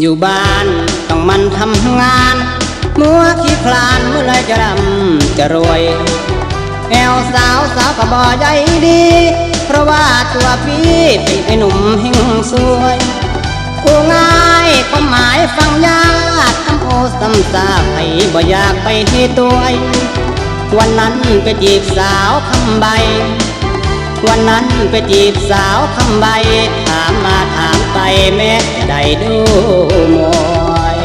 อยู่บ้านต้องมันทำงาน มัวขี้คลานเมื่อไรจะร่ำจะรวยแอวสาวสาวก็บ่ใหญ่ดี เพราะว่าตัวพี่เป็นไอ้หนุ่มเฮงสวยกูง่ายความหมายฟังยากคำโอซ้ำซากให้บ่อยากไปที่ตัวไอวันนั้นไปจีบสาวคำใบ วันนั้นไปจีบสาวคำใบามมาถามไปแม่ได้ดูมวย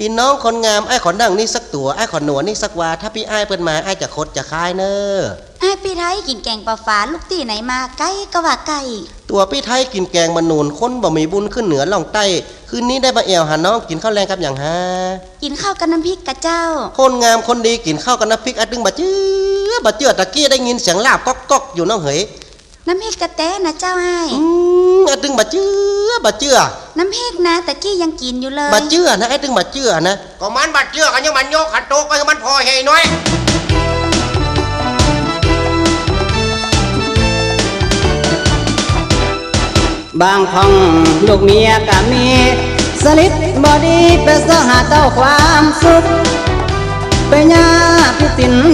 อีน้องคนงามไอ้ขอนั่งนี่สักตัวไอ้ขอหนวดนี่สักวาถ้าพี่ไอ้ายเปิ้นมาไอ้ายจะคดจะคายเนอไอ้พี่ไทยกินแกงปลาฝาลูกตีไหนมาไก่ก็ว่าไก่ตัวพี่ไทยกินแกงมันนูนคนบ่มีบุญขึ้นเหนือล่องใต้คืนนี้ได้มาแอวหาน้องกินข้าวแรงกับอย่างฮะกินข้าวกับน้ำพริกกะเจ้า คนงามคนดีกินข้าวกับน้ำพริกอัดดึงบะเจือ บะเจือตะกี้ได้ยินเสียงลาบก๊อกก๊อกอยู่น้องเหยน้ำพริกกะแตนะเจ้าไอ้อืมอัดดึงบะเจือบะเจือน้ำพริกนะตะกี้ยังกินอยู่เลยบะเจือนะไอ้ดึงบะเจือนะก็มันบัดเชื่อกันยังมันโยกขันโตกไปให้มันพอเฮน้อยบางห้องลูกเมียก็มีสลิดบอดีไปสหาเต้าความสุขไปยาพิสินพิธรรมมัน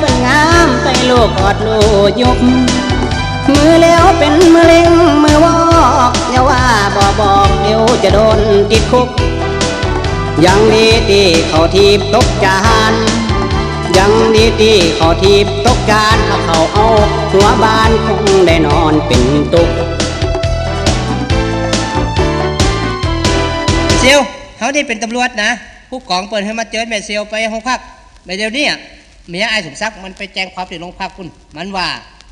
เป็นงามไปลูกกอดลูกยุบมือเลี้ยวเป็นมือเล็งมือวอกอย่าว่าบอบอกเดี๋ยวจะโดนติดคุก ยังดีที่เขาทีบตกจานยังดีที่เขาทีบตกจานถ้าเขาเอาหัวบานคงได้นอนเป็นตุกเซลเขาได้เป็นตำรวจนะ ผู้กองเปิดให้มาเจอแม่เซลไปห้องพักในเดี๋ยวนี้ เมียไอ้สมศักดิ์มันไปแจ้งความที่โรงพักคุณมันว่า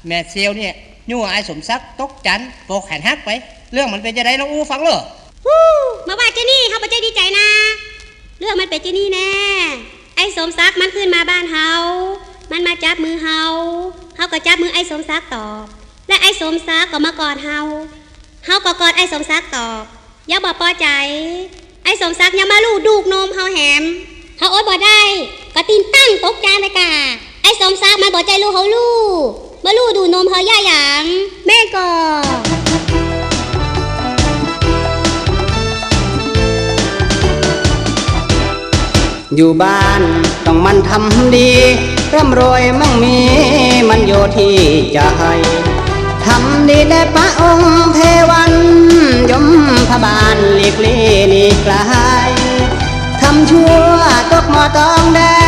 แม่เซลเนี่ยยั่วไอ้สมศักดิ์ตกจันโปกแขนหักไป เรื่องมันเป็นจะได้น้องอูฟังเลยฮู้มาว่าเจนี่เขาบ่ใจดีใจนะ เรื่องมันเป็นเจนี่แน่ ไอ้สมศักดิ์มันขึ้นมาบ้านเฮา มันมาจับมือเฮาเฮาก็จับมือไอ้สมศักดิ์ต่อและไอ้สมศักดิ์ก็มากอดเฮา เฮาก็กอดไอ้สมศักดิ์ต่ออย่าบ่พอใจ ไอ้สมศักดิ์ย่ามาลูดดูกนมเฮาแหม เฮาอดบ่ได้ ก็ตีนตั้งตกจานเลยกะไอ้สมศักมันบ่ใจลูกเฮาลูกมาลูดูนมเฮาย่าหยังแม่ก็ออยู่บ้านต้องมันทำดี ร่ำรวยมั่งมีมันอยู่ที่ใจทำดีได้พระองค์เทวันยมพระบาลหลีกลี่หลีกไกลทำชั่วตกหมอตองแดง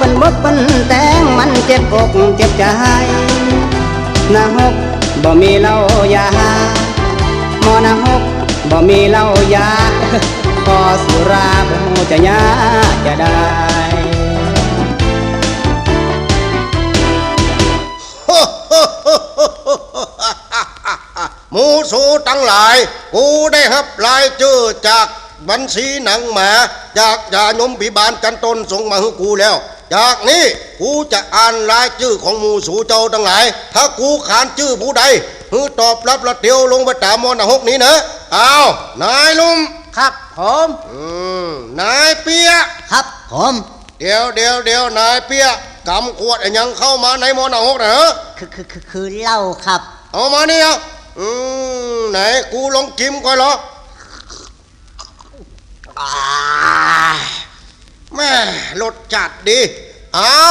เป็นบกเป็นแตงมันเจ็บอกเจ็บใจนาหกบ่มีเล้ายาหมอนาหกบ่มีเล้ายาขอสุราบ่จะยาจะได้หมูสูตั้งหลาย กูได้รับรายชื่อจากบัญชีหนังหมา จากยานมพิบาลกันตนส่งมาให้กูแล้ว จากนี้กูจะอ่านรายชื่อของหมูสูเจ้าทั้งหลาย ถ้ากูขานชื่อผู้ใดฮือตอบรับละเตียวลงไปตามมอนหกนี้นะเอานายลุงครับผมอืมนายเปียครับผมเดี๋ยวเดี๋ยวเดี๋ยวนายเปียกำขวดไอ้ยังเข้ามาในมอนหกนะฮะคือคือคือคือเหล้าครับ เอามาเนี่ยอืมไหนกูลองกิมก่อนเหรอ แม่รสจัดดี เอา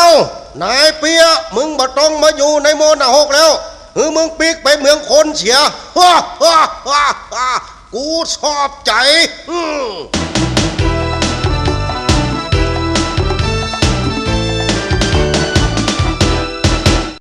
นายเปียมึงบ่ต้องมาอยู่ในโมนาหกแล้วหรือมึงปีกไปเมืองคนเสียฮ่าฮ่าฮ่ากูชอบใจอืม